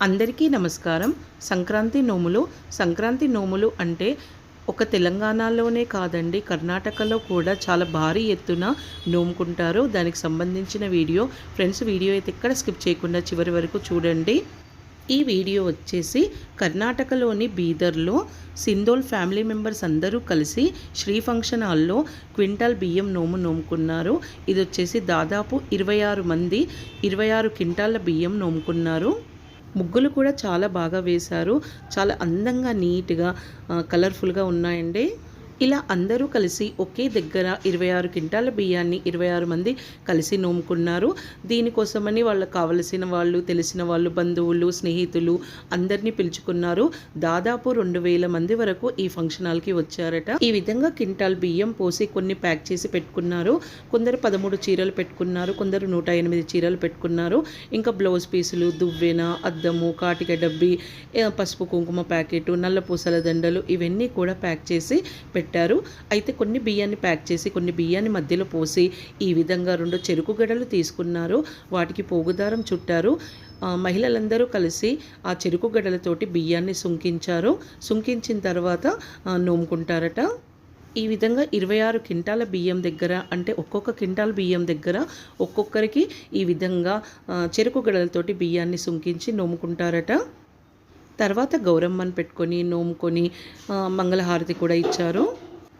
అందరికీ నమస్కారం. సంక్రాంతి నోములు. సంక్రాంతి నోములు అంటే ఒక తెలంగాణలోనే కాదండి కర్ణాటకలో కూడా చాలా భారీ ఎత్తున నోముకుంటారు. దానికి సంబంధించిన వీడియో ఫ్రెండ్స్ వీడియో అయితే ఎక్కడ స్కిప్ చేయకుండా చివరి వరకు చూడండి. ఈ వీడియో వచ్చేసి కర్ణాటకలోని బీదర్లో సిందోల్ ఫ్యామిలీ మెంబర్స్ అందరూ కలిసి శ్రీ ఫంక్షన్ హాల్లో క్వింటాల్ బియ్యం నోము నోముకున్నారు. ఇది వచ్చేసి దాదాపు ఇరవై ఆరు మంది ఇరవై ఆరు క్వింటాల బియ్యం నోముకున్నారు. ముగ్గులు కూడా చాలా బాగా వేశారు. చాలా అందంగా నీట్గా కలర్ఫుల్గా ఉన్నాయండి. ఇలా అందరూ కలిసి ఒకే దగ్గర ఇరవై ఆరు క్వింటాల బియ్యాన్ని ఇరవై ఆరు మంది కలిసి నోముకున్నారు. దీనికోసమని వాళ్ళకు కావలసిన వాళ్ళు తెలిసిన వాళ్ళు బంధువులు స్నేహితులు అందరినీ పిలుచుకున్నారు. దాదాపు రెండు వేల మంది వరకు ఈ ఫంక్షన్ హాల్కి వచ్చారట. ఈ విధంగా క్వింటాల్ బియ్యం పోసి కొన్ని ప్యాక్ చేసి పెట్టుకున్నారు. కొందరు పదమూడు చీరలు పెట్టుకున్నారు కొందరు నూట ఎనిమిది చీరలు పెట్టుకున్నారు. ఇంకా బ్లౌజ్ పీసులు దువ్వెన అద్దము కాటిక డబ్బి పసుపు కుంకుమ ప్యాకెట్ నల్ల పూసల దండలు ఇవన్నీ కూడా ప్యాక్ చేసి పెట్టారు. అయితే కొన్ని బియ్యాన్ని ప్యాక్ చేసి కొన్ని బియ్యాన్ని మధ్యలో పోసి ఈ విధంగా రెండు చెరుకు గడలు తీసుకున్నారు. వాటికి పోగుదారం చుట్టారు. మహిళలందరూ కలిసి ఆ చెరుకు గడలతోటి బియ్యాన్ని సుంకించారు. సుంకించిన తర్వాత నోముకుంటారట. ఈ విధంగా ఇరవై ఆరు క్వింటాల బియ్యం దగ్గర అంటే ఒక్కొక్క క్వింటాల్ బియ్యం దగ్గర ఒక్కొక్కరికి ఈ విధంగా చెరుకు గడలతోటి బియ్యాన్ని సుంకించి నోముకుంటారట. తర్వాత గౌరమ్మని పెట్టుకొని నోముకొని మంగళహారతి కూడా ఇచ్చారు.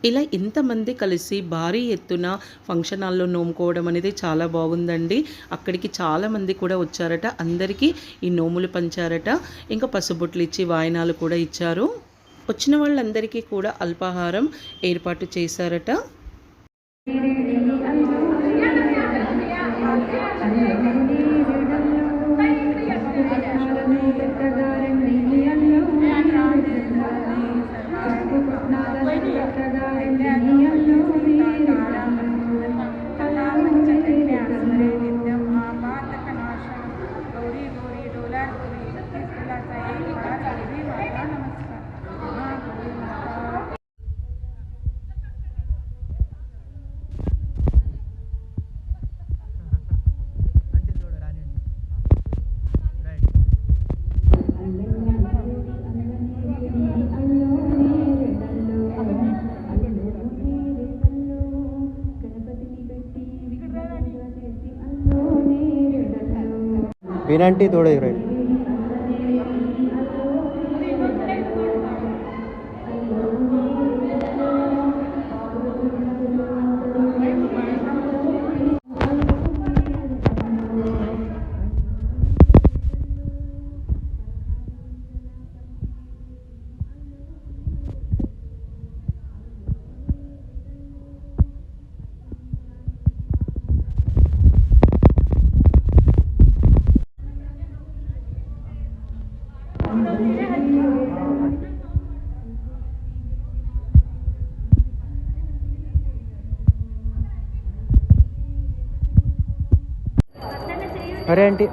ఇలా ఇంతమంది కలిసి భారీ ఎత్తున ఫంక్షన్ హాల్లో నోముకోవడం అనేది చాలా బాగుందండి. అక్కడికి చాలామంది కూడా వచ్చారట. అందరికీ ఈ నోములు పంచారట. ఇంకా పసుబొట్లు ఇచ్చి వాయినాలు కూడా ఇచ్చారు. వచ్చిన వాళ్ళందరికీ కూడా అల్పాహారం ఏర్పాటు చేశారట. Vinanti Thodai, right? అరే ఆంటీ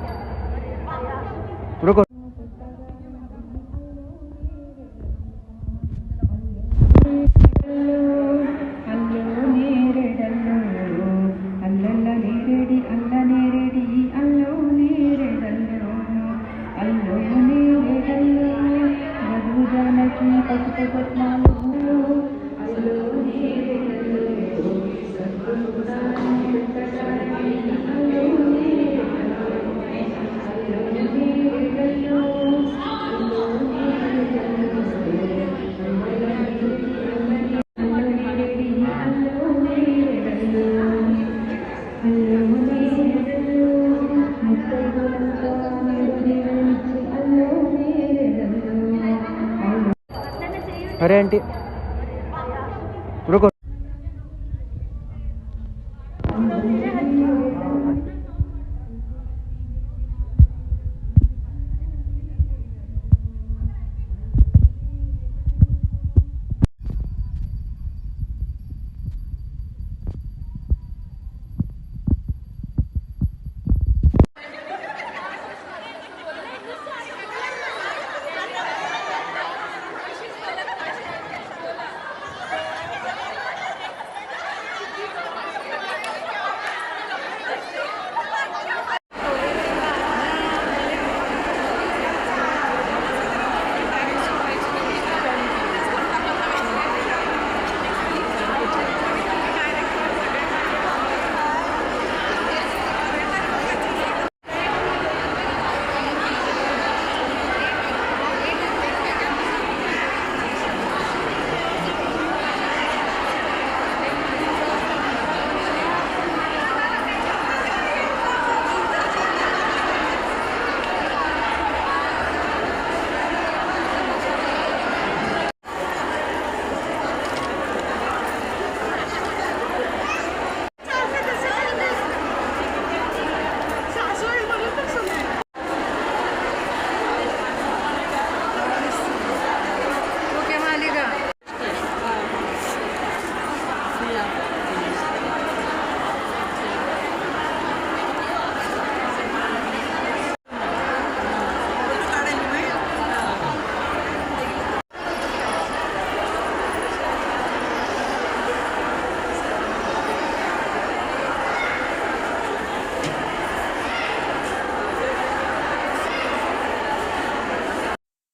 సరే అంటే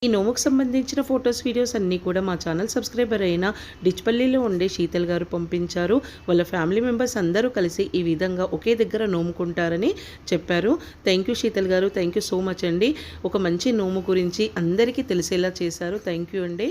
ఈ నోముకు సంబంధించిన ఫొటోస్ వీడియోస్ అన్నీ కూడా మా ఛానల్ సబ్స్క్రైబర్ అయిన డిచ్పల్లిలో ఉండే శీతల్ గారు పంపించారు. వాళ్ళ ఫ్యామిలీ మెంబర్స్ అందరూ కలిసి ఈ విధంగా ఒకే దగ్గర నోముకుంటారని చెప్పారు. థ్యాంక్ యూ శీతల్ గారు థ్యాంక్ యూ సో మచ్ అండి. ఒక మంచి నోము గురించి అందరికీ తెలిసేలా చేశారు. థ్యాంక్ యూ అండి.